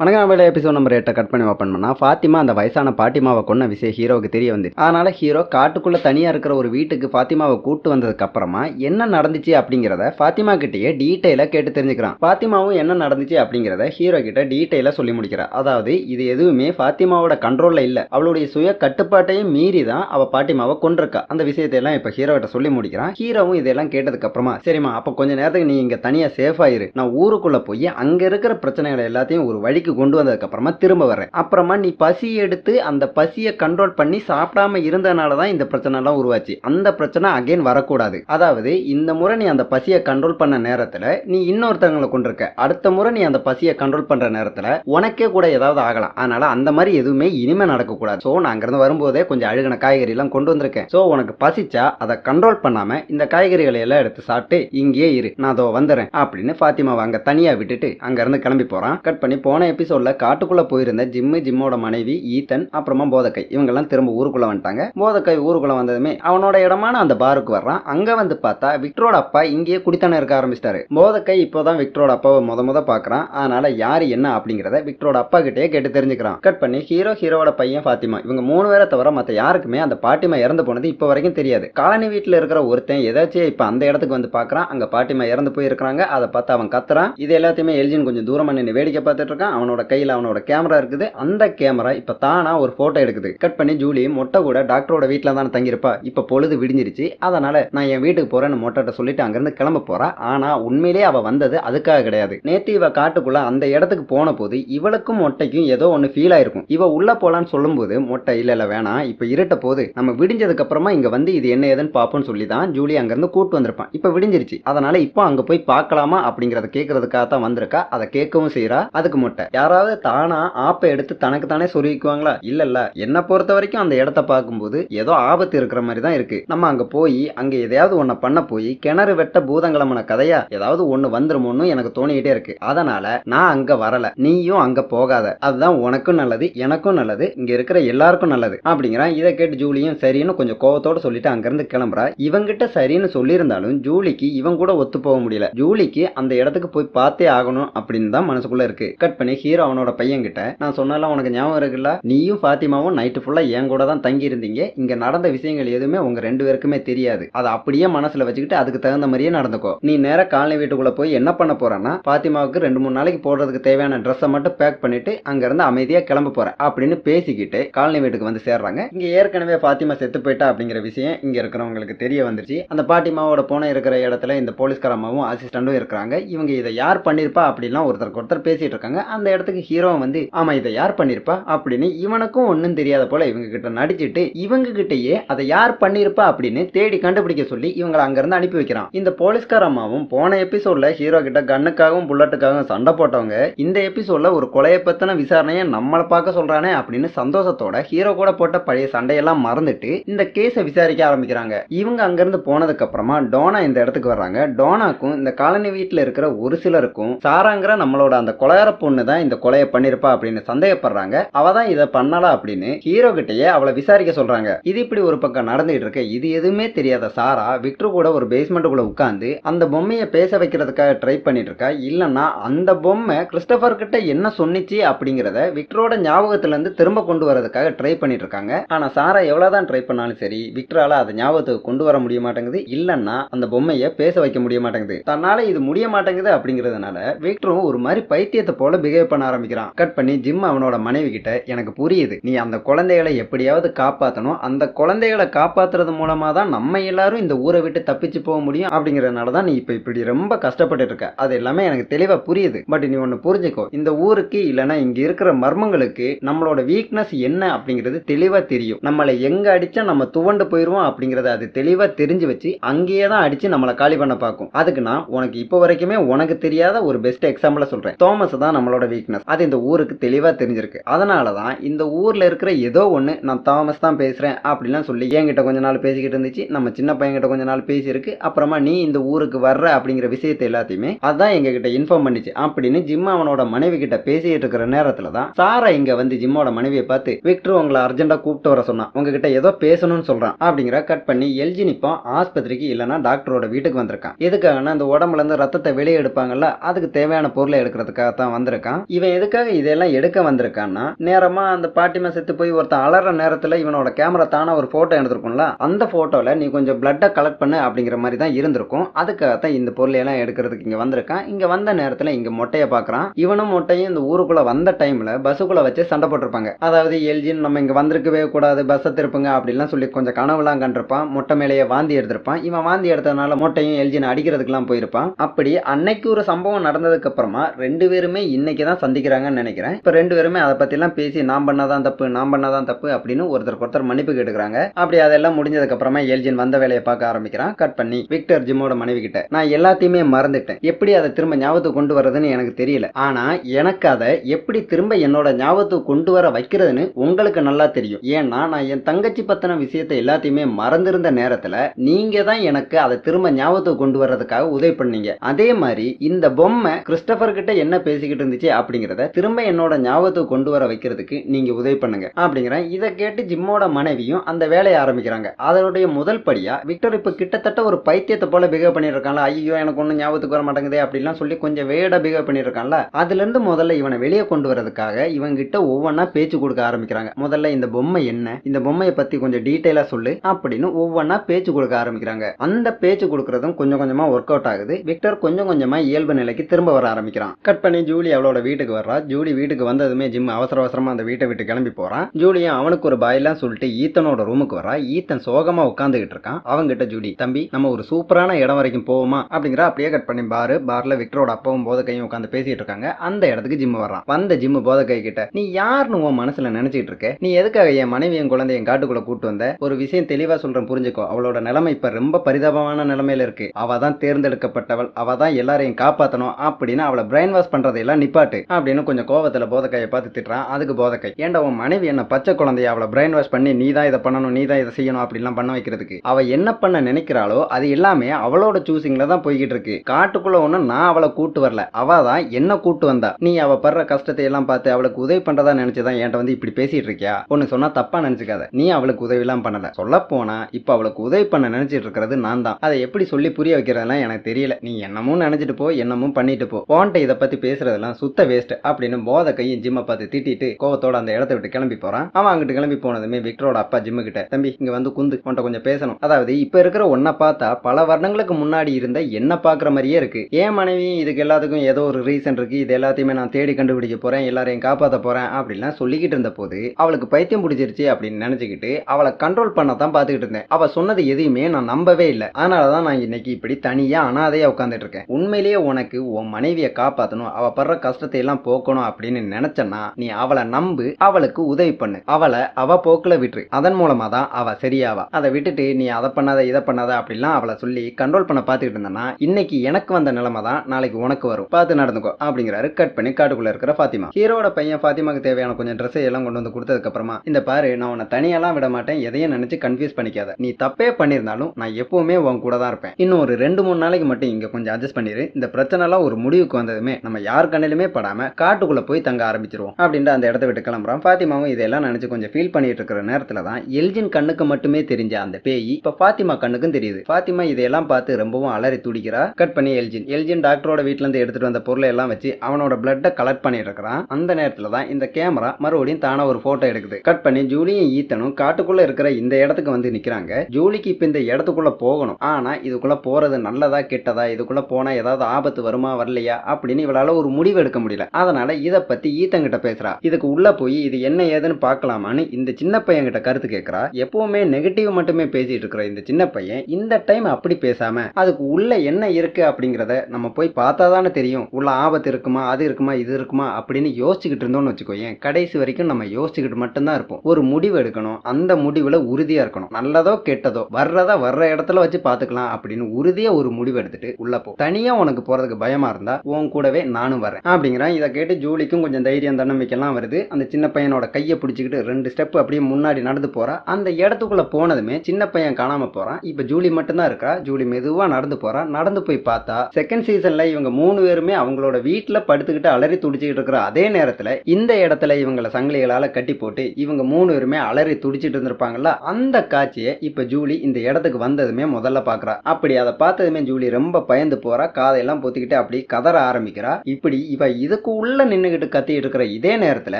வணக்கம் வேலை episode number எட்டை கட் பண்ணி ஓப்பன் பண்ணால் ஃபாத்திமா அந்த வயசான பாட்டிமாவை கொன்ன விஷயம் ஹீரோவுக்கு தெரிய வந்து அதனால் ஹீரோ காட்டுக்குள்ளே தனியாக இருக்கிற ஒரு வீட்டுக்கு ஃபாத்திமாவை கூட்டு வந்ததுக்கப்புறமா என்ன நடந்துச்சு அப்படிங்கிறத ஃபாத்திமா கிட்டேயே டீட்டெயிலாக கேட்டு தெரிஞ்சுக்கிறான். ஃபாத்திமாவும் என்ன நடந்துச்சு அப்படிங்கிறத ஹீரோ கிட்ட டீட்டெயிலாக சொல்லி முடிக்கிறா. அதாவது இது எதுவுமே ஃபாத்திமாவோட கண்ட்ரோலில் இல்லை. அவளுடைய சுய கட்டுப்பாட்டையும் மீறி தான் அவள் பாட்டிமாவை கொண்டிருக்கா அந்த விஷயத்தை எல்லாம் இப்ப ஹீரோ கிட்ட சொல்லி முடிக்கிறான். ஹீரோவும் இதெல்லாம் கேட்டதுக்கப்புறமா சரிம்மா அப்போ கொஞ்ச நேரத்துக்கு நீ இங்கே தனியாக சேஃபா இரு. நான் ஊருக்குள்ளே போய் அங்கே இருக்கிற பிரச்சனைகளை எல்லாத்தையும் ஒரு வழி நிலைக்கு கொண்டு வந்ததுக்கு அப்புறமா திரும்ப வரேன் அப்புறமா நீ பசி எடுத்து அந்த பசியை கண்ட்ரோல் பண்ணி சாப்பிடாம இருந்ததுனால தான் இந்த பிரச்சனை எல்லாம் உருவாச்சு. அந்த பிரச்சனை அகைன் வரக்கூடாது. அதாவது இந்த முறை நீ அந்த பசியை கண்ட்ரோல் பண்ண நேரத்தில் நீ இன்னொருத்தவங்களை கொண்டிருக்க. அடுத்த முறை நீ அந்த பசியை கண்ட்ரோல் பண்ற நேரத்தில் உனக்கே கூட ஏதாவது ஆகலாம். அதனால அந்த மாதிரி எதுவுமே இனிமே நடக்கக்கூடாது. ஸோ நான் அங்கிருந்து வரும்போதே கொஞ்சம் அழுகின காய்கறி எல்லாம் கொண்டு வந்திருக்கேன். ஸோ உனக்கு பசிச்சா அதை கண்ட்ரோல் பண்ணாம இந்த காய்கறிகளை எல்லாம் எடுத்து சாப்பிட்டு இங்கேயே இரு. நான் அதோ வந்துடுறேன் அப்படின்னு ஃபாத்திமாவை அங்கே தனியாக விட்டுட்டு அங்கேருந்து கிளம்பி போகிறான் கட் பண்ணி போனே எபிசோட்ல காட்டுக்குள்ள போயிருந்த ஜிம்மு ஜிம்மோட மனைவி ஈத்தன் அப்புறமா போதக்கை இவங்கெல்லாம் திரும்ப ஊருக்குள்ள வந்துட்டாங்க. போதக்கை ஊருக்குள்ள வந்ததுமே அவனோட இடமான அந்த பாருக்கு வர்றான். அங்க வந்து பார்த்தா விக்டரோட அப்பா இங்கேயே குடித்தனம் இருக்க ஆரம்பிச்சிட்டாரு. போதக்கை இப்போதான் விக்டரோட அப்பாவை முத முத பாக்குறான் அதனால யாரு என்ன அப்படிங்கறத விக்டரோட அப்பா கிட்டே கேட்டு தெரிஞ்சுக்கிறான். கட் பண்ணி ஹீரோ ஹீரோட பையன் ஃபாத்திமா. இவங்க மூணு பேரை தவிர மத்த யாருக்குமே அந்த பாட்டிமா இறந்து போனது இப்போ வரைக்கும் தெரியாது. காலனி வீட்டுல இருக்கிற ஒருத்தன் ஏதாச்சும் இப்ப அந்த இடத்துக்கு வந்து பாக்குறான் அங்க பாட்டிமா இறந்து போயிருக்காங்க அதை பார்த்து அவன் கத்துறான். இது எல்லாத்தையுமே எல்ஜின் கொஞ்சம் தூரமா நின்று வேடிக்கை பார்த்துட்டு இருக்கான். அவனோட கையில் அவனோட கேமரா இருக்குது. அந்த கேமரா இப்போ தானா ஒரு ஃபோட்டோ எடுக்குது. கட் பண்ணி ஜூலி மொட்டை கூட டாக்டரோட வீட்டில் தானே தங்கியிருப்பா. இப்போ பொழுது விடிஞ்சிருச்சு. அதனால நான் என் வீட்டுக்கு போறேன்னு மொட்டைட்ட சொல்லிட்டு அங்கிருந்து கிளம்ப போறா. ஆனால் உண்மையிலேயே அவள் வந்தது அதுக்காக கிடையாது. நேற்று இவ காட்டுக்குள்ள அந்த இடத்துக்கு போன போது இவளுக்கும் மொட்டைக்கும் ஏதோ ஒன்று ஃபீல் ஆயிருக்கும். இவ உள்ள போலான்னு சொல்லும்போது மொட்டை இல்லை இல்லை வேணாம். இப்போ இருட்ட போது நம்ம விடிஞ்சதுக்கு அப்புறமா இங்க வந்து இது என்ன ஏதுன்னு பார்ப்போம்னு சொல்லி தான் ஜூலி அங்கிருந்து கூட்டு வந்திருப்பான். இப்போ விடிஞ்சிருச்சு. அதனால இப்போ அங்கே போய் பார்க்கலாமா அப்படிங்கிறத கேட்கறதுக்காக தான் வந்திருக்கா. அதை கேட்கவும் செய்யறா அதுக்கு மொட்டை யாராவது தானா ஆப்பை எடுத்து தனக்கு தானே சொருவிக்குவாங்களா இல்ல இல்ல என்ன பொறுத்த வரைக்கும் அந்த இடத்த பார்க்கும்போது ஏதோ ஆபத்து இருக்கிற மாதிரி தான் இருக்கு. நம்ம அங்க போய் அங்க எதையாவது ஒன்ன பண்ண போய் கிணறு வெட்ட பூதங்கிழமன கதையா ஏதாவது ஒண்ணு வந்துருமோன்னு எனக்கு தோணிக்கிட்டே இருக்கு. அதனால நான் அங்க வரல. நீயும் அங்க போகாத. அதுதான் உனக்கும் நல்லது எனக்கும் நல்லது இங்க இருக்கிற எல்லாருக்கும் நல்லது அப்படிங்கிறான். இதை கேட்டு ஜூலியும் சரின்னு கொஞ்சம் கோவத்தோட சொல்லிட்டு அங்கிருந்து கிளம்புறா. இவங்கிட்ட சரின்னு சொல்லியிருந்தாலும் ஜூலிக்கு இவன் கூட ஒத்து போக முடியல. ஜூலிக்கு அந்த இடத்துக்கு போய் பார்த்தே ஆகணும் அப்படின்னு தான் மனசுக்குள்ள இருக்கு. கட் பண்ணி ஹீரோ அவனோட பையன் கிட்ட நான் சொன்னாலும் உனக்கு ஞாபகம் இருக்குல்ல? நீயும் ஃபாத்திமாவும் நைட்டு ஃபுல்லாக என் கூட தான் தங்கி இருந்தீங்க இங்க நடந்த விஷயங்கள் எதுவுமே உங்க ரெண்டு பேருக்குமே தெரியாது. அதை அப்படியே மனசுல வச்சுக்கிட்டு அதுக்கு தகுந்த மாதிரியே நடந்துக்கோ. நீ நேராக காலனி வீட்டுக்குள்ள போய் என்ன பண்ண போறேன்னா பாத்திமாவுக்கு ரெண்டு மூணு நாளைக்கு போடுறதுக்கு தேவையான ட்ரெஸ்ஸை மட்டும் பேக் பண்ணிட்டு அங்கேருந்து அமைதியாக கிளம்ப போறேன் அப்படின்னு பேசிக்கிட்டு காலனி வீட்டுக்கு வந்து சேர்றாங்க. இங்க ஏற்கனவே ஃபாத்திமா செத்து போயிட்டா அப்படிங்கிற விஷயம் இங்க இருக்கிறவங்களுக்கு தெரிய வந்துருச்சு. அந்த பாட்டிமாவோட போன இருக்கிற இடத்துல இந்த போலீஸ்கார அம்மாவும் அசிஸ்டண்டும் இருக்கிறாங்க. இவங்க இதை யார் பண்ணிருப்பா அப்படின்லாம் ஒருத்தருக்கு ஒருத்தர் பேசிட்டு இருக்காங்க. அந்த இடத்துக்கு ஹீரோவை வந்து ஆமா இதை யார் பண்ணிருப்பா? அப்படின்னு இவனுக்கும் ஒன்றும் தெரியாத போல இவங்க கிட்ட நடிச்சிட்டு இவங்க கிட்டயே அதை யார் பண்ணிருப்பா அப்படின்னு தேடி கண்டுபிடிக்க சொல்லி இவங்களை அங்கிருந்து அனுப்பி வைக்கிறான். இந்த போலீஸ்கார அம்மாவும் போன எபிசோட்ல ஹீரோ கிட்ட கண்ணுக்காகவும் புல்லட்டுக்காகவும் சண்டை போட்டவங்க இந்த எபிசோட்ல ஒரு கொலையை பத்தின விசாரணையை நம்மளை பார்க்க சொல்றானே அப்படின்னு சந்தோஷத்தோட ஹீரோ கூட போட்ட பழைய சண்டையெல்லாம் மறந்துட்டு இந்த கேஸை விசாரிக்க ஆரம்பிக்கிறாங்க. இவங்க அங்கிருந்து போனதுக்கு அப்புறமா டோனா இந்த இடத்துக்கு வர்றாங்க. டோனாக்கும் இந்த காலனி வீட்டில் இருக்கிற ஒரு சிலருக்கும் சாராங்கிற நம்மளோட அந்த கொலையார பொண்ணு தான் இந்த கொலையை பண்ணிருப்பா அப்படின்னு சந்தேகப்படுறாங்க. அவ தான் இதை பண்ணலா அப்படின்னு ஹீரோ கிட்டயே அவளை விசாரிக்க சொல்றாங்க. இது இப்படி ஒரு பக்கம் நடந்துகிட்டு இருக்கு. இது எதுவுமே தெரியாத சாரா விக்டர் கூட ஒரு பேஸ்மெண்ட்டுக்குள்ள உட்காந்து அந்த பொம்மையை பேச வைக்கிறதுக்காக ட்ரை பண்ணிட்டு இருக்கா? இல்லைன்னா அந்த பொம்மை கிறிஸ்டபர் கிட்ட என்ன சொன்னிச்சு அப்படிங்கிறத விக்டரோட ஞாபகத்துல இருந்து திரும்ப கொண்டு வரதுக்காக ட்ரை பண்ணிட்டு இருக்காங்க. ஆனா சாரா எவ்வளவுதான் ட்ரை பண்ணாலும் சரி விக்டரால அதை ஞாபகத்துக்கு கொண்டு வர முடிய மாட்டேங்குது. இல்லைன்னா அந்த பொம்மையை பேச வைக்க முடிய மாட்டேங்குது. தன்னால இது முடிய மாட்டேங்குது அப்படிங்கிறதுனால விக்டரும் ஒரு மாதிரி பைத்தியத்தை போல பிஹேவ் பண்ண ஆரம்பிக்கிறான். கட் பண்ணி ஜிம் அவனோட மனைவி கிட்ட எனக்கு புரியுது. நீ அந்த குழந்தைகளை எப்படியாவது காப்பாற்றணும் அந்த குழந்தைகளை காப்பாத்துறது மூலமா தான் நம்ம எல்லாரும் இந்த ஊரை விட்டு தப்பிச்சு போக முடியும். அப்படிங்கறதுனால தான் நீ இப்ப இப்படி ரொம்ப கஷ்டப்பட்டு இருக்க. அது எல்லாமே எனக்கு தெளிவா புரியுது. பட் நீ ஒன்னு புரிஞ்சுக்கோ. இந்த ஊருக்கு இல்லைன்னா இங்க இருக்கிற மர்மங்களுக்கு நம்மளோட வீக்னஸ் என்ன அப்படிங்கிறது தெளிவா தெரியும். நம்மளை எங்க அடிச்சா நம்ம துவண்டு போயிருவோம் அப்படிங்கறத அது தெளிவா தெரிஞ்சு வச்சு அங்கேயே தான் அடிச்சு நம்மளை காலி பண்ண பார்க்கும். அதுக்கு நான் உனக்கு இப்போ வரைக்குமே உனக்கு தெரியாத ஒரு பெஸ்ட் எக்ஸாம்பிள சொல்றேன். தோமஸ் தான் நம்மளோட வீக்னஸ் அது இந்த ஊருக்கு தெளிவாக தெரிஞ்சிருக்கு. அதனால தான் இந்த ஊரில் இருக்கிற ஏதோ ஒன்று நான் தாமஸ் தான் பேசுகிறேன் அப்படிலாம் சொல்லி என்கிட்ட கொஞ்ச நாள் பேசிக்கிட்டு இருந்துச்சு. நம்ம சின்ன பையன்கிட்ட கொஞ்ச நாள் பேசியிருக்கு. அப்புறமா நீ இந்த ஊருக்கு வர்ற அப்படிங்கிற விஷயத்தை எல்லாத்தையுமே அதான் எங்ககிட்ட இன்ஃபார்ம் பண்ணிச்சு. அப்படின்னு ஜிம் அவனோட மனைவி கிட்ட பேசிக்கிட்டு இருக்கிற நேரத்தில் தான் சாரா இங்கே வந்து ஜிம்மோட மனைவியை பார்த்து விக்டர் உங்களை அர்ஜென்ட்டாக கூப்பிட்டு வர சொன்னான். உங்ககிட்ட ஏதோ பேசணும்னு சொல்கிறான் அப்படிங்கிற கட் பண்ணி எல்ஜி நிப்போம். ஆஸ்பத்திரிக்கு இல்லைனா டாக்டரோட வீட்டுக்கு வந்திருக்கான். எதுக்காகனா இந்த உடம்புல இருந்து ரத்தத்தை வெளியே எடுப்பாங்கல்ல அதுக்கு தேவையான பொருளை எடுக்கிறதுக்காக தான் வந்திருக்கான். இவன் எதுக்காக இதெல்லாம் எடுக்க வந்திருக்கான்னா நேரமா அந்த பாட்டிமா செத்து போய் ஒருத்தன் அலற நேரத்துல இவனோட கேமரா தானா ஒரு போட்டோ எடுத்திருக்கும்ல அந்த போட்டோல நீ கொஞ்சம் பிளட்டை கலெக்ட் பண்ணு அப்படிங்கிற மாதிரி தான் இருந்திருக்கும். அதுக்காகத்தான் இந்த பொருளை எல்லாம் எடுக்கிறதுக்கு இங்க வந்திருக்கான். இங்க வந்த நேரத்துல இங்க மொட்டையை பாக்குறான் இவனும் மொட்டையும் இந்த ஊருக்குள்ள வந்த டைம்ல பஸ்ஸுக்குள்ள வச்சு சண்டை போட்டிருப்பாங்க. அதாவது எல்ஜின் நம்ம இங்க வந்திருக்கவே கூடாது பஸ்ஸை திருப்புங்க அப்படின்லாம் சொல்லி கொஞ்சம் கனவுலாம் கண்டிருப்பான். மொட்டை மேலேயே வாந்தி எடுத்திருப்பான். இவன் வாந்தி எடுத்ததுனால மொட்டையும் எல்ஜின் அடிக்கிறதுக்குலாம் போயிருப்பான். அப்படி அன்னைக்கு ஒரு சம்பவம் நடந்ததுக்கு அப்புறமா ரெண்டு பேருமே இன்னைக்கு தான் சந்திக்கிறாங்கன்னு நினைக்கிறேன். இப்ப ரெண்டு பேருமே அதை பற்றிலாம் பேசி நான் பண்ணாதான் தப்பு நான் பண்ணாதான் தப்பு அப்படின்னு ஒருத்தருக்கு ஒருத்தர் மன்னிப்பு கேட்டுக்கிறாங்க. அப்படி அதெல்லாம் முடிஞ்சதுக்கு அப்புறமா எல்ஜின் வந்த வேலையை பார்க்க ஆரம்பிக்கிறான். கட் பண்ணி விக்டர் ஜிம்மோட மனைவி கிட்ட. நான் எல்லாத்தையுமே மறந்துட்டேன். எப்படி அதை திரும்ப ஞாபகத்துக்கு கொண்டு வரதுன்னு எனக்கு தெரியல. ஆனா எனக்கு அதை எப்படி திரும்ப என்னோட ஞாபகத்துக்கு கொண்டு வர வைக்கிறதுன்னு உங்களுக்கு நல்லா தெரியும். ஏன்னா நான் என் தங்கச்சி பத்தின விஷயத்தை எல்லாத்தையுமே மறந்திருந்த நேரத்துல நீங்க தான் எனக்கு அதை திரும்ப ஞாபகத்துக்கு கொண்டு வர்றதுக்காக உதவி பண்ணீங்க. அதே மாதிரி இந்த பொம்மை கிறிஸ்டபர் கிட்ட என்ன பேசிக்கிட்டு இருந்துச்சு அப்படிங்கிறத திரும்ப என்னோட ஞாபகத்துக்கு கொண்டு வர வைக்கிறதுக்கு நீங்க உதவி பண்ணுங்க அப்படிங்கிறேன் இதை கேட்டு ஜிம்மோட மனைவியும் அந்த வேலையை ஆரம்பிக்கிறாங்க. அதனுடைய முதல் படியா விக்டர் இப்ப கிட்டத்தட்ட ஒரு பைத்தியத்தை போல பிஹேவ் பண்ணிருக்கான்ல. ஐயோ எனக்கு ஒன்றும் ஞாபகத்துக்கு வர மாட்டேங்குதே அப்படிலாம் சொல்லி கொஞ்சம் வேடா பிஹேவ் பண்ணிருக்கான்ல. அதுல இருந்து முதல்ல இவனை வெளியே கொண்டு வரதுக்காக இவங்க கிட்ட ஒவ்வொன்றா பேச்சு கொடுக்க ஆரம்பிக்கிறாங்க. முதல்ல இந்த பொம்மை என்ன இந்த பொம்மையை பத்தி கொஞ்சம் டீட்டெயிலா சொல்லு அப்படின்னு ஒவ்வொன்றா பேச்சு கொடுக்க ஆரம்பிக்கிறாங்க. அந்த பேச்சு கொடுக்கறதும் கொஞ்சம் கொஞ்சமா ஒர்க் அவுட் ஆகுது. விக்டர் கொஞ்சம் கொஞ்சமா இயல்பு நிலைக்கு திரும்ப வர ஆரம்பிக்கிறான். கட் பண்ணி ஜூலி அவளோட வீட்டுக்கு வர்றா. ஜூலி வீட்டுக்கு வந்ததுமே ஜிம் அவசர அவசரமா அந்த வீட்டை விட்டு கிளம்பி போறான். ஜூலியும் அவனுக்கு ஒரு பாயெல்லாம் சொல்லிட்டு ஈத்தனோட ரூமுக்கு வரா ஈத்தன் சோகமா உட்காந்துக்கிட்டு இருக்கான். அவங்கிட்ட ஜூலி தம்பி நம்ம ஒரு சூப்பரான இடம் வரைக்கும் போவோமா? அப்படிங்கிற அப்படியே கட் பண்ணி பாரு பார்ல விக்டரோட அப்பாவும் போதக்கையும் உட்காந்து பேசிட்டு இருக்காங்க. அந்த இடத்துக்கு ஜிம் வர்றான். வந்த ஜிம் போதக்கை கிட்ட நீ யாருன்னு உன் மனசுல நினைச்சிட்டு இருக்க? நீ எதுக்காக என் மனைவி என் குழந்தை என் காட்டுக்குள்ள கூட்டு வந்த? ஒரு விஷயம் தெளிவா சொல்றேன் புரிஞ்சுக்கோ. அவளோட நிலைமை இப்ப ரொம்ப பரிதாபமான நிலைமையில இருக்கு. அவ தான் தேர்ந்தெடுக்கப்பட்டவள். அவ தான் எல்லாரையும் காப்பாத்தணும் அப்படின்னு அவளை பிரெயின் வாஷ் பண்றதையெல்லாம் நிப்பாட்டு. அப்படின்னு கொஞ்சம் கோவத்தில் போதக்கையை பார்த்து திட்டுறான். அதுக்கு போதக்கை ஏன்டா உன் மனைவி என்ன பச்சை குழந்தைய? அவளை பிரெயின் வாஷ் பண்ணி நீ தான் இதை பண்ணணும் நீ தான் இதை செய்யணும் அப்படிலாம் பண்ண வைக்கிறதுக்கு. அவ என்ன பண்ண நினைக்கிறாளோ அது எல்லாமே அவளோட சூசிங்ல தான் போய்கிட்டு இருக்கு. காட்டுக்குள்ள ஒண்ணு நான் அவளை கூட்டு வரல. அவ தான் என்ன கூட்டு வந்தா? நீ அவ படுற கஷ்டத்தை எல்லாம் பார்த்து அவளுக்கு உதவி பண்றதா நினைச்சுதான் என்கிட்ட வந்து இப்படி பேசிட்டு இருக்கியா? ஒன்னு சொன்னா தப்பா நினைச்சுக்காத. நீ அவளுக்கு உதவி எல்லாம் பண்ணல. சொல்ல போனா இப்ப அவளுக்கு உதவி பண்ண நினைச்சிட்டு இருக்கிறது நான் தான். அதை எப்படி சொல்லி புரிய வைக்கிறதெல்லாம் எனக்கு தெரியல. நீ என்னமும் நினைச்சிட்டு போ என்னமும் பண்ணிட்டு போ. போன்ட்ட இதை பத்தி பேசுறதெல்லாம் சுத்த வேஸ்ட் அப்படின்னு போத கையும் ஜிம்மை பார்த்து திட்டிட்டு கோவத்தோட அந்த இடத்த விட்டு கிளம்பி போறான். அவன் அங்கிட்டு கிளம்பி போனதுமே விக்டரோட அப்பா ஜிம்மு கிட்ட தம்பி இங்க வந்து குந்து உன்ட்ட கொஞ்சம் பேசணும். அதாவது இப்ப இருக்கிற ஒன்ன பார்த்தா பல வருடங்களுக்கு முன்னாடி இருந்த என்ன பாக்குற மாதிரியே இருக்கு. ஏன் மனைவி இதுக்கு எல்லாத்துக்கும் ஏதோ ஒரு ரீசன் இருக்கு. இது எல்லாத்தையுமே நான் தேடி கண்டுபிடிக்க போறேன். எல்லாரையும் காப்பாத்த போறேன். அப்படின்லாம் சொல்லிக்கிட்டு இருந்த போது அவளுக்கு பைத்தியம் பிடிச்சிருச்சு அப்படின்னு நினைச்சுக்கிட்டு அவளை கண்ட்ரோல் பண்ண தான் பார்த்துக்கிட்டு இருந்தேன். அவ சொன்னது எதையுமே நான் நம்பவே இல்லை. அதனாலதான் நான் இன்னைக்கு இப்படி தனியா அனாதையா உட்காந்துட்டு இருக்கேன். உண்மையிலேயே உனக்கு உன் மனைவியை காப்பாத்தணும். அவ படுற கஷ்டத்தை எல்லாம் போக்கணும் அப்படின்னு நினைச்சனா நீ அவளை நம்பு அவளுக்கு உதவி பண்ணு. அவளை அவ போக்குல விட்டுரு. அதன் மூலமா தான் அவ சரியாவா? அதை விட்டுட்டு நீ அதை பண்ணாத இதை பண்ணாத அப்படிலாம் அவளை சொல்லி கண்ட்ரோல் பண்ண பார்த்துக்கிட்டு இருந்தனா இன்னைக்கு எனக்கு வந்த நிலைமை தான் நாளைக்கு உனக்கு வரும். பார்த்து நடந்துக்கோ அப்படிங்கிறாரு. கட் பண்ணி காட்டுக்குள்ள இருக்கிற ஃபாத்திமா. ஹீரோட பையன் ஃபாத்திமாக்கு தேவையான கொஞ்சம் ட்ரெஸ் எல்லாம் கொண்டு வந்து கொடுத்ததுக்கு அப்புறமா இந்த பாரு நான் உன்னை தனியெல்லாம் விட மாட்டேன். எதையும் நினைச்சு கன்ஃபியூஸ் பண்ணிக்காத. நீ தப்பே பண்ணியிருந்தாலும் நான் எப்பவுமே உன் கூட தான் இருப்பேன். இன்னும் ஒரு ரெண்டு மூணு நாளைக்கு மட்டும் இங்க கொஞ்சம் அட்ஜஸ்ட் பண்ணிரு. இந்த பிரச்சனைலாம் ஒரு முடிவுக்கு வந்ததுமே நம்ம யார் கண்ணிலுமே படாம காட்டுக்குள்ள போய் தங்க ஆரம்பிச்சிருவோம் அப்படின்ட்டு அந்த இடத்த விட்டு கிளம்புறான் ஃபாத்திமாவும் இதெல்லாம் நினைச்சு கொஞ்சம் ஃபீல் பண்ணிட்டு இருக்கிற நேரத்துல தான் எல்ஜின் கண்ணுக்கு மட்டுமே தெரிஞ்ச அந்த பேய் இப்ப ஃபாத்திமா கண்ணுக்கும் தெரியுது. ஃபாத்திமா இதையெல்லாம் பார்த்து ரொம்பவும் அலறி துடிக்கிறா. கட் பண்ணி எல்ஜின். எல்ஜின் டாக்டரோட வீட்ல இருந்து எடுத்துட்டு வந்த பொருளை எல்லாம் வச்சு அவனோட பிளட்டை கலெக்ட் பண்ணிட்டு இருக்கிறான். அந்த நேரத்துல தான் இந்த கேமரா மறுபடியும் தானா ஒரு போட்டோ எடுக்குது. கட் பண்ணி ஜூலியும் ஈத்தனும் காட்டுக்குள்ள இருக்கிற இந்த இடத்துக்கு வந்து நிக்கிறாங்க. ஜூலிக்கு இப்ப இந்த இடத்துக்குள்ள போகணும். ஆனா இதுக்குள்ள போறது நல்லதா கெட்டதா? இதுக்குள்ள போனா ஏதாவது ஆபத்து வருமா வரலையா? அப்படின்னு இவளால ஒரு முடிவு எடுக்க முடியும் முடியல. அதனால இத பத்தி ஈத்தன் கிட்ட பேசுறா. இதுக்கு உள்ள போய் இது என்ன ஏதுன்னு பார்க்கலாமான்னு இந்த சின்ன பையன் கிட்ட கருத்து கேட்கறா எப்பவுமே நெகட்டிவ் மட்டுமே பேசிட்டு இருக்கிற இந்த சின்ன பையன் இந்த டைம் அப்படி பேசாம அதுக்கு உள்ள என்ன இருக்கு அப்படிங்கறத நம்ம போய் பார்த்தா தானே தெரியும். உள்ள ஆபத்து இருக்குமா அது இருக்குமா இது இருக்குமா அப்படின்னு யோசிச்சுக்கிட்டு இருந்தோம்னு வச்சுக்கோயேன். கடைசி வரைக்கும் நம்ம யோசிச்சுக்கிட்டு மட்டும்தான் இருப்போம். ஒரு முடிவு எடுக்கணும். அந்த முடிவுல உறுதியா இருக்கணும். நல்லதோ கெட்டதோ வர்றதா வர்ற இடத்துல வச்சு பாத்துக்கலாம் அப்படின்னு உறுதியா ஒரு முடிவு எடுத்துட்டு உள்ள போ. தனியா உனக்கு போறதுக்கு பயமா இருந்தா உன் கூடவே நானும் வரேன் அப்படிங்கிறான் இதை கேட்டு ஜூலிக்கும் கொஞ்சம் தைரியம் தன்னம்பிக்கைலாம் வருது. அந்த சின்ன பையனோட கையை பிடிச்சிக்கிட்டு ரெண்டு ஸ்டெப் அப்படியே முன்னாடி நடந்து போறா. அந்த இடத்துக்குள்ள போனதுமே சின்ன பையன் காணாம போறான். இப்போ ஜூலி மட்டும்தான் இருக்கா? ஜூலி மெதுவாக நடந்து போறா. நடந்து போய் பார்த்தா செகண்ட் சீசன்ல இவங்க மூணு பேருமே அவங்களோட வீட்டில் படுத்துக்கிட்டு அலறி துடிச்சிக்கிட்டு இருக்கிற அதே நேரத்தில் இந்த இடத்துல இவங்கள சங்கிலிகளால் கட்டி போட்டு இவங்க மூணு பேருமே அலறி துடிச்சிட்டு இருந்திருப்பாங்கல்ல அந்த காட்சியை இப்போ ஜூலி இந்த இடத்துக்கு வந்ததுமே முதல்ல பாக்குறா. அப்படி அதை பார்த்ததுமே ஜூலி ரொம்ப பயந்து போறா. காதையெல்லாம் பொத்திக்கிட்டு அப்படி கதற ஆரம்பிக்கிறா. இப்படி இவ இது இதுக்கு உள்ள நின்னுகிட்டு கத்திட்டு இருக்கிற இதே நேரத்துல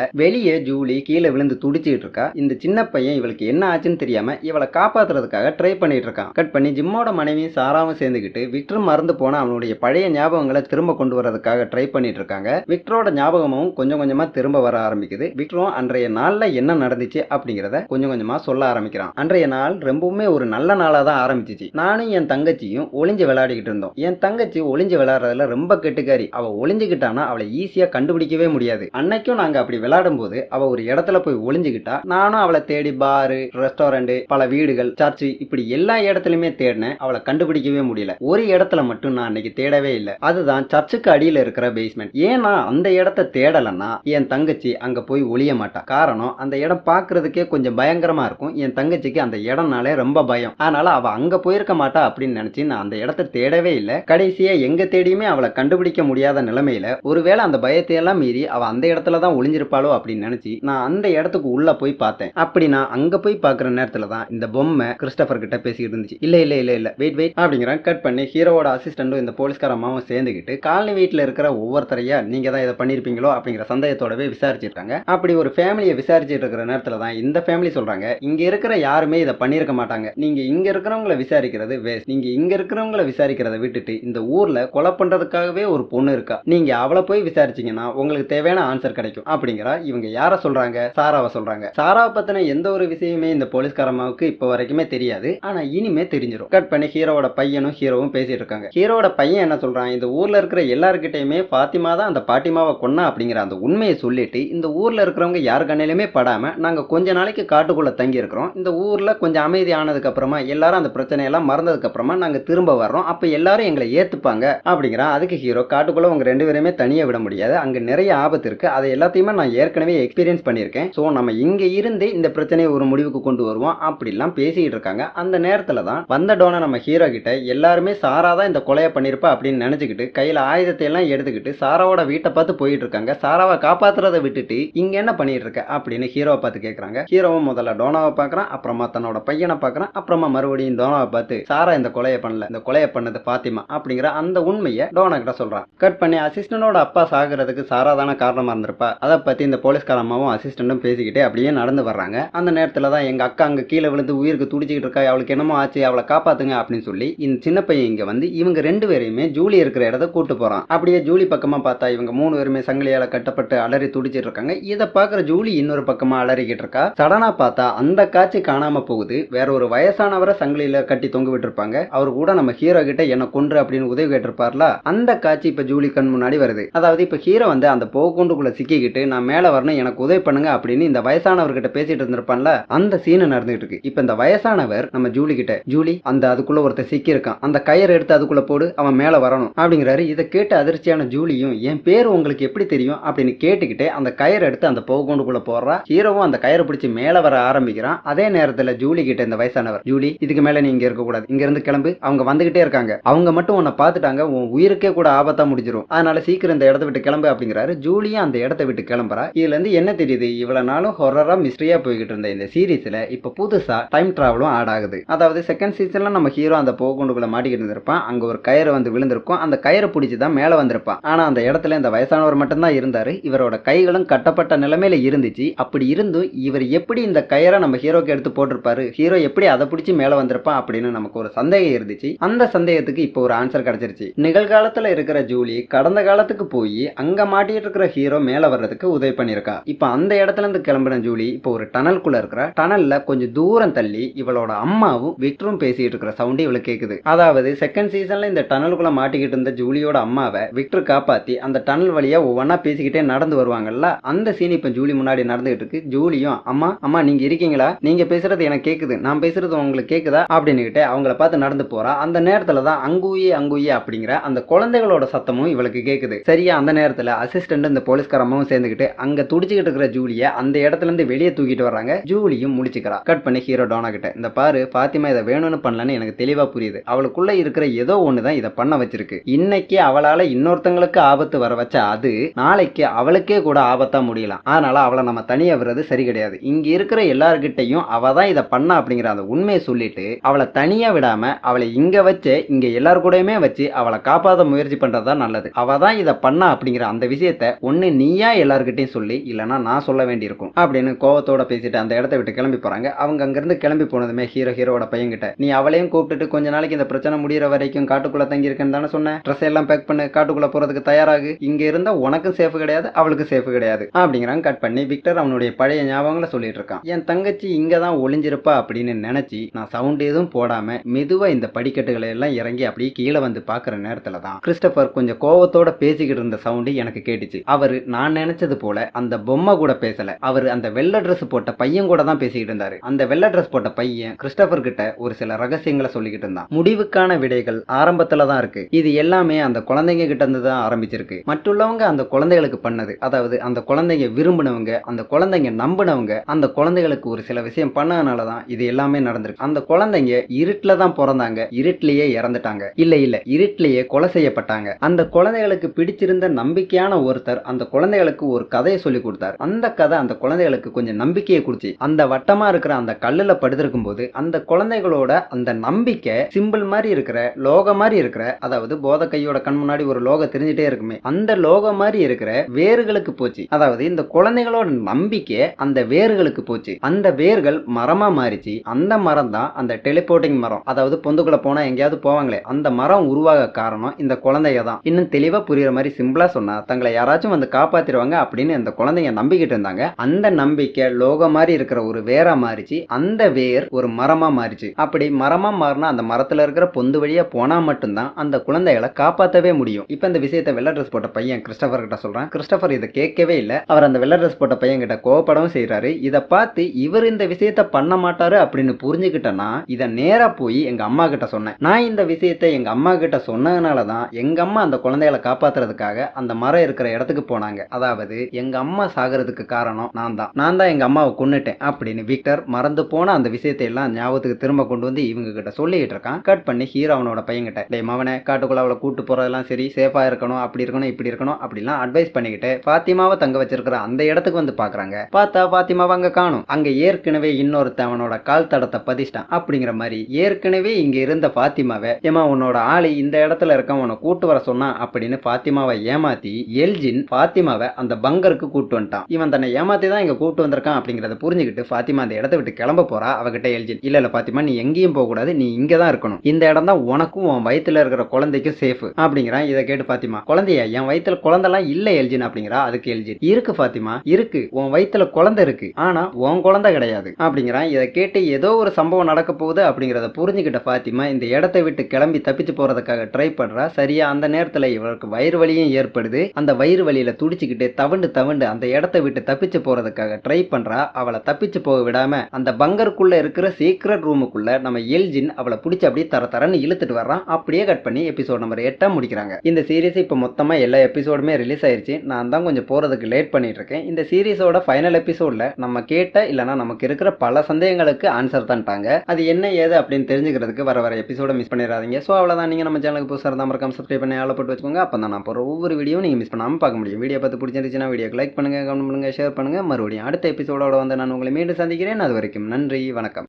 வெளியே ஜூலி கீழே விழுந்து துடிச்சிட்டு இருக்கா. இந்த சின்ன பையன் இவளுக்கு என்ன ஆச்சுன்னு தெரியாம இவளை காப்பாத்துறதுக்காக ட்ரை பண்ணிட்டு இருக்கான். கட் பண்ணி ஜிம்மோட மனைவியும் சாராவும் சேர்ந்துக்கிட்டு விக்டர் மறந்து போன அவனுடைய பழைய ஞாபகங்களை திரும்ப கொண்டு வரதுக்காக ட்ரை பண்ணிட்டு இருக்காங்க. விக்டரோட ஞாபகமும் கொஞ்சம் கொஞ்சமா திரும்ப வர ஆரம்பிக்குது. விக்டரும் அன்றைய நாள்ல என்ன நடந்துச்சு அப்படிங்கிறத கொஞ்சம் கொஞ்சமா சொல்ல ஆரம்பிக்கிறான். அன்றைய நாள் ரொம்பவுமே ஒரு நல்ல நாளா தான் ஆரம்பிச்சிச்சு. நானும் என் தங்கச்சியும் ஒளிஞ்சு விளையாடிக்கிட்டு இருந்தோம். என் தங்கச்சி ஒளிஞ்சு விளையாடுறதுல ரொம்ப கெட்டுக்காரி. அவ ஒளிஞ்சுக்கிட்டானா அவளை ஈஸியாக கண்டுபிடிக்கவே முடியாது. அன்னைக்கும் நாங்கள் அப்படி விளையாடும் போது அவள் ஒரு இடத்துல போய் ஒளிஞ்சுக்கிட்டா நானும் அவளை தேடி பாரு ரெஸ்டாரண்ட் பல வீடுகள் சர்ச்சு இப்படி எல்லா இடத்துலையுமே தேடினேன். அவளை கண்டுபிடிக்கவே முடியல. ஒரு இடத்துல மட்டும் நான் அன்னைக்கு தேடவே இல்லை. அதுதான் சர்ச்சுக்கு அடியில் இருக்கிற பேஸ்மெண்ட் ஏன்னா அந்த இடத்த தேடலைன்னா என் தங்கச்சி அங்கே போய் ஒளிய மாட்டா. காரணம் அந்த இடம் பார்க்கறதுக்கே கொஞ்சம் பயங்கரமா இருக்கும். என் தங்கச்சிக்கு அந்த இடம்னாலே ரொம்ப பயம். அதனால அவ அங்க போயிருக்க மாட்டா அப்படின்னு நினைச்சு நான் அந்த இடத்த தேடவே இல்லை. கடைசியா எங்க தேடியுமே அவளை கண்டுபிடிக்க முடியாத நிலைமையில ஒருவேளை அந்த பயத்தை எல்லாம் மீறி அவ அந்த இடத்துல தான் ஒளிஞ்சிருப்பாளோ அப்படின்னு நினைச்சு நான் அந்த இடத்துக்கு உள்ள போய் பார்த்தேன். அப்படி நான் அங்க போய் பார்க்குற நேரத்துல தான் இந்த பொம்மை கிறிஸ்டபர் கிட்ட பேசிக்கிட்டு இருந்துச்சு. இல்ல இல்ல இல்ல இல்ல வெயிட் வெயிட் அப்படிங்கிறான் கட் பண்ணி ஹீரோவோட அசிஸ்டண்டும் இந்த போலீஸ்கார அம்மாவும் சேர்ந்துக்கிட்டு காலனி வீட்டில் இருக்கிற ஒவ்வொருத்தரையா நீங்க தான் இதை பண்ணிருப்பீங்களோ அப்படிங்கிற சந்தேகத்தோடவே விசாரிச்சிருக்காங்க. அப்படி ஒரு ஃபேமிலியை விசாரிச்சுட்டு இருக்கிற நேரத்துல தான் இந்த ஃபேமிலி சொல்றாங்க இங்க இருக்கிற யாருமே இதை பண்ணியிருக்க மாட்டாங்க. நீங்க இங்க இருக்கிறவங்கள விசாரிக்கிறது வேஸ்ட் நீங்க இங்க இருக்கிறவங்கள விசாரிக்கிறத விட்டுட்டு இந்த ஊர்ல கொலை பண்றதுக்காகவே ஒரு பொண்ணு இருக்கா. நீங்க அவளை போய் விசாரிச்சீங்கன்னா உங்களுக்கு தேவையான ஆன்சர் கிடைக்கும். அப்படிங்கிறா இவங்க யாரை சொல்றாங்க? சாராவை சொல்றாங்க. சாராவை பத்தின எந்த ஒரு விஷயமே இந்த போலீஸ்காரமாவுக்கு இப்போ வரைக்குமே தெரியாது. ஆனா இனிமே தெரிஞ்சிடும் கட் பண்ணி ஹீரோவோட பையனும் ஹீரோவும் பேசிட்டு இருக்காங்க. ஹீரோவோட பையன் என்ன சொல்றான்? இந்த ஊர்ல இருக்கிற எல்லாருக்கிட்டையுமே பாத்திமா தான் அந்த பாட்டிமாவை கொன்னா அப்படிங்கிற அந்த உண்மையை சொல்லிட்டு இந்த ஊர்ல இருக்கிறவங்க யார் கண்ணிலுமே படாம நாங்க கொஞ்ச நாளைக்கு காட்டுக்குள்ள தங்கி இருக்கிறோம் இந்த ஊர்ல கொஞ்சம் அமைதி ஆனதுக்கு அப்புறமா எல்லாரும் அந்த பிரச்சனையெல்லாம் மறந்ததுக்கு அப்புறமா நாங்க திரும்ப வர்றோம். அப்ப எல்லாரும் எங்களை ஏத்துப்பாங்க. அப்படிங்கிறான் அதுக்கு ஹீரோ காட்டுக்குள்ள உங்க ரெண்டு பேருமே தனியா விட முடியும். முடியாது. அங்க நிறைய ஆபத்து இருக்கு. அதை எல்லாத்தையுமே நான் ஏற்கனவே எக்ஸ்பீரியன்ஸ் பண்ணியிருக்கேன். ஸோ நம்ம இங்க இருந்து இந்த பிரச்சனையை ஒரு முடிவுக்கு கொண்டு வருவோம் அப்படிலாம் பேசிட்டு இருக்காங்க. அந்த நேரத்துல தான் வந்த டோனை நம்ம ஹீரோ கிட்ட எல்லாருமே சாரா தான் இந்த கொலையை பண்ணிருப்பா அப்படின்னு நினைச்சுக்கிட்டு கையில ஆயுதத்தை எல்லாம் எடுத்துக்கிட்டு சாராவோட வீட்டை பார்த்து போயிட்டு இருக்காங்க. சாராவை காப்பாத்துறதை விட்டுட்டு இங்க என்ன பண்ணிட்டு இருக்க அப்படின்னு ஹீரோவை பார்த்து கேட்கறாங்க ஹீரோவும் முதல்ல டோனாவை பார்க்கறான். அப்புறமா தன்னோட பையனை பார்க்கறான். அப்புறமா மறுபடியும் டோனாவை பார்த்து சாரா இந்த கொலையை பண்ணல. இந்த கொலையை பண்ணது பாத்திமா அப்படிங்கிற அந்த உண்மையை டோனா கிட்ட சொல்றான். கட் பண்ணி அசிஸ்டனோட அப்பா சாகிறதுக்கு சாரா தானே இருந்திருப்பா. அதை பற்றி இந்த போலீஸ்கார அம்மாவும் அசிஸ்டண்ட்டும் பேசிக்கிட்டே அப்படியே நடந்து வர்றாங்க. அந்த நேரத்தில் தான் எங்கள் அக்கா அங்கே கீழே விழுந்து உயிருக்கு துடிச்சிக்கிட்டு இருக்கா அவளுக்கு என்னமோ ஆச்சு அவளை காப்பாத்துங்க அப்படின்னு சொல்லி இந்த சின்ன பையன் இங்கே வந்து இவங்க ரெண்டு பேரையுமே ஜூலி இருக்கிற இடத்த கூட்டு போகிறான் அப்படியே ஜூலி பக்கமாக பார்த்தா இவங்க மூணு பேருமே சங்கிலியால் கட்டப்பட்டு அலறி துடிச்சிட்டு இருக்காங்க. இதை பார்க்குற ஜூலி இன்னொரு பக்கமாக அலறிக்கிட்டு இருக்கா. சடனாக பார்த்தா அந்த காட்சி காணாமல் போகுது. வேற ஒரு வயசானவரை சங்கிலியில் கட்டி தொங்க விட்டுருப்பாங்க. அவர் கூட நம்ம ஹீரோ கிட்ட என்ன கொன்று அப்படின்னு உதவி கேட்டிருப்பார்ல? அந்த காட்சி இப்போ ஜூலி கண் முன்னாடி வருது. அதாவது இப்போ ஹீரோ வந்து அந்த போகுண்டுக்குள்ள சிக்கிக்கிட்டு நான் மேல வரணும் எனக்கு உதவி பண்ணுங்க அப்படின்னு இந்த வயசானவர்கிட்ட பேசிட்டு இருந்திருப்பான்ல அந்த சீனு நடந்துகிட்டு இருக்கு. இப்போ இந்த வயசானவர் நம்ம ஜூலி கிட்ட ஜூலி அந்த அதுக்குள்ள ஒருத்தர் சிக்கி இருக்கான் அந்த கயிறு எடுத்து அதுக்குள்ள போடு அவன் மேல வரணும் அப்படிங்கிறாரு. இதை கேட்டு அதிர்ச்சியான ஜூலியும் என் பேர் உங்களுக்கு எப்படி தெரியும்? அப்படின்னு கேட்டுக்கிட்டே அந்த கயிறு எடுத்து அந்த போகுண்டுக்குள்ள போடுறா. ஹீரோவும் அந்த கயிறு பிடிச்சி மேல வர ஆரம்பிக்கிறான். அதே நேரத்துல ஜூலி கிட்ட இந்த வயசானவர் ஜூலி இதுக்கு மேல நீ இங்க இருக்க கூடாது இங்க இருந்து கிளம்பு. அவங்க வந்துகிட்டே இருக்காங்க. அவங்க மட்டும் உன்னை பார்த்துட்டாங்க. உன் உயிருக்கே கூட ஆபத்தா முடிஞ்சிரும். அதனால சீக்கிரம் இந்த இடத்த விட்டு கிளம்பு அப்படிங்கிறாரு. ஜூலியும் அந்த இடத்த விட்டு கிளம்புறா. இதுல இருந்து என்ன தெரியுது? இவ்வளவு நாளும் ஹொரரா மிஸ்டரியா போய்கிட்டு இருந்த இந்த சீரீஸ்ல இப்ப புதுசா டைம் டிராவலும் ஆட் ஆகுது. அதாவது செகண்ட் சீசன்ல நம்ம ஹீரோ அந்த போகுண்டுக்குள்ள மாட்டிக்கிட்டு இருந்திருப்பான். அங்க ஒரு கயிறு வந்து விழுந்திருக்கும். அந்த கயிறை பிடிச்சி தான் மேல வந்திருப்பான். ஆனா அந்த இடத்துல இந்த வயசானவர் மட்டும்தான் இருந்தாரு. இவரோட கைகளும் கட்டப்பட்ட நிலைமையில இருந்துச்சு. அப்படி இருந்தும் இவர் எப்படி இந்த கயிறை நம்ம ஹீரோக்கு எடுத்து போட்டிருப்பாரு? ஹீரோ எப்படி அதை பிடிச்சி மேல வந்திருப்பான் அப்படின்னு நமக்கு ஒரு சந்தேகம் இருந்துச்சு. அந்த சந்தேகத்துக்கு இப்போ ஒரு ஆன்சர் கிடைச்சிருச்சு. நிகழ்காலத்துல இருக்கிற ஜூலி கடந்த காலத்துக்கு போய் அங்கே மாட்டிட்டு இருக்கிற ஹீரோ மேலே வர்றதுக்கு உதவி பண்ணியிருக்கா. இப்போ அந்த இடத்துல இருந்து கிளம்பின ஜூலி இப்போ ஒரு டனல்குள்ள இருக்கிற டனல்ல கொஞ்சம் தூரம் தள்ளி இவளோட அம்மாவும் விக்டரும் பேசிட்டு இருக்கிற சவுண்டு இவளுக்கு கேட்குது அதாவது செகண்ட் சீசன்ல இந்த டனலுக்குள்ள மாட்டிக்கிட்டு இருந்த ஜூலியோட அம்மாவை விக்டர் காப்பாத்தி அந்த டனல் வழியா ஒவ்வொன்றா பேசிக்கிட்டே நடந்து வருவாங்கல்ல அந்த சீன் இப்ப ஜூலி முன்னாடி நடந்துகிட்டு இருக்கு ஜூலியும் அம்மா அம்மா நீங்க இருக்கீங்களா? நீங்க பேசுறது எனக்கு கேக்குது. நான் பேசுறது உங்களுக்கு கேக்குதா? அப்படின்னுகிட்டு அவங்கள பார்த்து நடந்து போறா. அந்த நேரத்துல தான் அங்குயே அங்குயே அப்படிங்கிற அந்த குழந்தைகளோட சத்தமும் இவளுக்கு கேக்குது. சரியா அந்த நேரத்துல அசிஸ்டன்ட் இந்த போலீஸ்காரமும் சேர்ந்துக்கிட்டு அங்க துடிச்சுக்கிட்டு இருக்கிற ஜூலிய அந்த இடத்துல இருந்து வெளியே தூக்கிட்டு வராங்க ஜூலியும் முடிச்சுக்கிறா. கட் பண்ணி ஹீரோ டோனா கிட்ட. இந்த பாரு பாத்திமா இதை வேணும்னு பண்ணலன்னு எனக்கு தெளிவா புரியுது. அவளுக்குள்ள இருக்கிற ஏதோ ஒண்ணுதான் இதை பண்ண வச்சிருக்கு. இன்னைக்கு அவளால இன்னொருத்தங்களுக்கு ஆபத்து வர வச்ச அது நாளைக்கு அவளுக்கே கூட ஆபத்தா முடியலாம். அதனால அவளை நம்ம தனியா விடுறது சரி கிடையாது. இங்க இருக்கிற எல்லார்கிட்டையும் அவ தான் இதை பண்ணா அப்படிங்கிற அந்த உண்மையை சொல்லிட்டு அவளை தனியா விடாம அவளை இங்க வச்சு இங்க எல்லார் கூடயுமே வச்சு அவளை காப்பாற்ற முயற்சி பண்றதுதான் நல்லது. அவ தான் இதை பண்ணா அப்படிங்கிற அந்த விஷயத்த ஒன்று நீயா எல்லாருக்கிட்டையும் சொல்லி இல்லைன்னா நான் சொல்ல வேண்டியிருக்கும். அப்படின்னு கோவத்தோட பேசிட்டு அந்த இடத்த விட்டு கிளம்பி போறாங்க. அவங்க அங்கிருந்து கிளம்பி போனதுமே ஹீரோ ஹீரோட பையன்கிட்ட நீ அவளையும் கூப்பிட்டுட்டு கொஞ்ச நாளைக்கு இந்த பிரச்சனை முடியற வரைக்கும் காட்டுக்குள்ள தங்கி இருக்கேன்னு தானே சொன்னேன் ட்ரெஸ் எல்லாம் பேக் பண்ணு காட்டுக்குள்ள போறதுக்கு தயாராகு. இங்க இருந்தா உனக்கும் சேஃப் கிடையாது அவளுக்கு சேஃப் கிடையாது. அப்படிங்கிறாங்க கட் பண்ணி விக்டர் அவனுடைய பழைய ஞாபகங்களை சொல்லிட்டு இருக்கான். என் தங்கச்சி இங்க தான் ஒளிஞ்சிருப்பா அப்படின்னு நினைச்சு நான் சவுண்ட் எதுவும் போடாம மெதுவா இந்த படிக்கட்டுகளை எல்லாம் இறங்கி அப்படியே கீழே வந்து பாக்குற நேரத்துல தான் கிறிஸ்டபர் கொஞ்சம் கோவத்தோட பேசிக்கிட்டு இருந்த சவுண்ட் எனக்கு கேட்டுச்சு. அவர் நான் நினைச்சது போல அந்த பொம்மை கூட பேசல. அவர் அந்த வெள்ளை ட்ரெஸ் போட்ட பையன் கூட தான் பேசிக்கிட்டு இருந்தாரு. அந்த வெள்ளை ட்ரெஸ் போட்ட பையன் கிறிஸ்டபர் கிட்ட ஒரு சில ரகசியங்களை சொல்லிக்கிட்டு இருந்தான். முடிவுக்கான விடைகள் ஆரம்பத்துல தான் இருக்கு. இது எல்லாமே அந்த குழந்தைங்க கிட்ட இருந்து தான் ஆரம்பிச்சிருக்கு. மറ്റുள்ளவங்க அந்த குழந்தைகளுக்கு பண்ணது. அதாவது அந்த குழந்தைங்க விரும்பினவங்க அந்த குழந்தைங்க நம்பினவங்க அந்த குழந்தைகளுக்கு ஒரு சில விஷயம் பண்ணதுனால தான் இது எல்லாமே நடந்திருக்கு. அந்த குழந்தைங்க இருட்டில் தான் பிறந்தாங்க. இருட்டிலேயே இறந்துட்டாங்க. இல்ல இல்ல இருட்டிலேயே கொலை செய்யப்பட்டாங்க. அந்த குழந்தைகளுக்கு பிடிச்சிருந்த நம்பிக்கையான ஒருத்தர் அந்த குழந்தைகளுக்கு ஒரு கதையை சொல்லி கொடுத்தார். அந்த கதை அந்த குழந்தைகளுக்கு கொஞ்சம் நம்பிக்கையை கொடுத்து அந்த வட்டமா இருக்கிற அந்த கல்லுல படுத்திருக்கும் போது அந்த குழந்தைகளோட அந்த நம்பிக்கை சிம்பிள் மாதிரி இருக்கிற லோக மாதிரி இருக்கிற அதாவது போத கையோட கண் முன்னாடி ஒரு லோக தெரிஞ்சுட்டே இருக்குமே அந்த லோகம் மாதிரி இருக்கிற வேர்களுக்கு போச்சு. அதாவது இந்த குழந்தைகளோட நம்பிக்கை அந்த வேர்களுக்கு போச்சு. அந்த வேர்கள் மரமா மாறிச்சு. அந்த மரம் தான் அந்த டெலிபோர்ட்டிங் மரம். அதாவது பொந்துக்குள்ள போனா எங்கேயாவது போவாங்களே அந்த மரம் உருவாக காரணம் இந்த குழந்தைய தான் இன்னும் தெளிவா புரியுற மாதிரி சிம்பிளா சொன்னா தங்களை யாராச்சும் வந்து காப்பாத்திடுவாங்க அப்படின்னு அந்த குழந்தைங்க நம்பிக்கிட்டு இருந்தாங்க. அந்த நம்பிக்கை லோக மாதிரி இருக்கிற ஒரு வேரா மாறிச்சு. அந்த வேர் ஒரு மரமா மாறிச்சு. அப்படி மரமா மாறினா அந்த மரத்துல இருக்கிற பொந்து வழியா போனா மட்டும்தான் அந்த குழந்தைகளை காப்பாத்தவே முடியும். இப்ப இந்த விஷயத்தை வெள்ள ட்ரெஸ் போட்ட பையன் கிறிஸ்டபர் கிட்ட சொல்றான். கிறிஸ்டபர் இதை கேட்கவே இல்லை. அவர் அந்த வெள்ள ட்ரெஸ் போட்ட பையன் கிட்ட கோவப்படவும் செய்யறாரு இதை பார்த்து இவர் இந்த விஷயத்த பண்ண மாட்டாரு அப்படின்னு புரிஞ்சுக்கிட்டேன்னா இதை நேரா போய் எங்க அம்மா கிட்ட சொன்னேன். நான் இந்த விஷயத்தை எங்க அம்மா கிட்ட சொன்னதுனால தான் எங்க அம்மா அந்த குழந்தைகளை காப்பாத்துறதுக்காக அந்த மரம் இருக்கிற இடத்துக்கு போனாங்க. அதாவது எங்க அம்மா சாகிறதுக்கு காரணம் நான் தான். நான் தான் எங்க அம்மாவை கொன்னுட்டேன் அப்படின்னு விக்டர் மறந்து போன அந்த விஷயத்தை எல்லாம் ஞாபகத்துக்கு திரும்ப கொண்டு வந்து இவங்க கிட்ட சொல்லிட்டு இருக்கான். கட் பண்ணி ஹீரோ அவனோட பையன்கிட்ட டே மவனை காட்டுக்குள்ள அவளை கூட்டு போறதெல்லாம் சரி சேஃபா இருக்கணும் அப்படி இருக்கணும் இப்படி இருக்கணும் அப்படிலாம் அட்வைஸ் பண்ணிக்கிட்டு பாத்திமாவை தங்க வச்சிருக்கிற அந்த இடத்துக்கு வந்து பாக்குறாங்க. பார்த்தா பாத்திமாவை அங்க காணும். அங்க ஏற்கனவே இன்னொருத்தன் அவனோட கால் தடத்தை பதிச்சிட்டான். அப்படிங்கிற மாதிரி ஏற்கனவே இங்க இருந்த பாத்திமாவை ஏமா உன்னோட ஆளு இந்த இடத்துல இருக்க உன்னை கூட்டு வர சொன்னான் அப்படின்னு பாத்திமாவை ஏமாத்தி எல்ஜின் பாத்திமாவை அந்த பங்கருக்கு கூட்டு வந்துட்டான். இவன் தன்னை ஏமாத்தி தான் இங்க கூட்டு வந்திருக்கான் அப்படிங்கறத புரிஞ்சுக்கிட்டு பாத்திமா அந்த இடத்த விட்டு கிளம்ப போறா. அவகிட்ட எல்ஜின் இல்ல இல்ல பாத்திமா நீ எங்கேயும் போக கூடாது நீ இங்க தான் இருக்கணும். இந்த இடம் தான் உனக்கும் உன் வயித்துல இருக்கிற குழந்தைக்கும் சேஃப் அப்படிங்கிறான். இதை கேட்டு பாத்திமா குழந்தையா என் வயிற்றுல குழந்தைலாம் இல்ல எல்ஜின் அப்படிங்கிறா. அதுக்கு எல்ஜின் இருக்கு பாத்திமா இருக்கு. உன் வயித்துல குழந்தை இருக்கு. ஆனா உன் குழந்தை கிடையாது. அப்படிங்கிறான். இதை கேட்டு ஏதோ ஒரு சம்பவம் நடக்க போகுது அப்படிங்கறத புரிஞ்சுக்கிட்ட பாத்திமா இந்த இடத்தை விட்டு கிளம்பி தப்பிச்சு போறதுக்காக ட்ரை பண்றா. சரியா அந்த நேரத்துல இவருக்கு வயிறு வலியும் ஏற்படுது. அந்த வயிறு வலியில துடிச்சுக்கிட்டு தவண்டு தவண்டு அந்த இடத்த விட்டு தப்பிச்சு போறதுக்காக ட்ரை பண்றா. அவளை தப்பிச்சு போக விடாம அந்த பங்கருக்குள்ள இருக்கிற சீக்ரெட் ரூமுக்குள்ள நம்ம எல்ஜின் அவளை பிடிச்சி அப்படியே தர தரன்னு இழுத்துட்டு வர்றான். அப்படியே கட் பண்ணி எபிசோட் நம்பர் எட்டா முடிக்கிறாங்க. இந்த சீரீஸ் இப்போ மொத்தமா எல்லா எபிசோடுமே ரிலீஸ் ஆயிருச்சு. நான் தான் கொஞ்சம் போறதுக்கு லேட் பண்ணிட்டு இருக்கேன். இந்த சீரீஸோட ஃபைனல் எபிசோட்ல நம்ம கேட்ட இல்லைனா நமக்கு இருக்கிற பல சந்தேகங்களுக்கு ஆன்சர் தான்ட்டாங்க அது என்ன ஏது அப்படின்னு தெரிஞ்சுக்கிறதுக்கு வர வர எபிசோட மிஸ் பண்ணிடாதீங்க. ஸோ அவ்வளோதான் நீங்கள் நம்ம சேனலுக்கு புதுசாக இருந்தால் மறக்காம சப்ஸ்கிரைப் பண்ணி ஆளப்பட்டு போட்டு வச்சுக்கோங்க. அப்போ தான் நான் போகிற ஒவ்வொரு வீடியோ நீங்கள் மிஸ் பண்ணாமல் பார்க்க முடியும். வீடியோ பார்த்து பிடிச்சிருந்துச்சுன்னா வீடியோக்கு லைக் பண்ணுங்கள் கமெண்ட் பண்ணுங்க ஷேர் பண்ணுங்கள் மறுபடியும் அடுத்த எபிசோடோட வந்து நான் உங்களை மீண்டும் சந்திக்கிறேன். அது வரைக்கும் நன்றி வணக்கம்.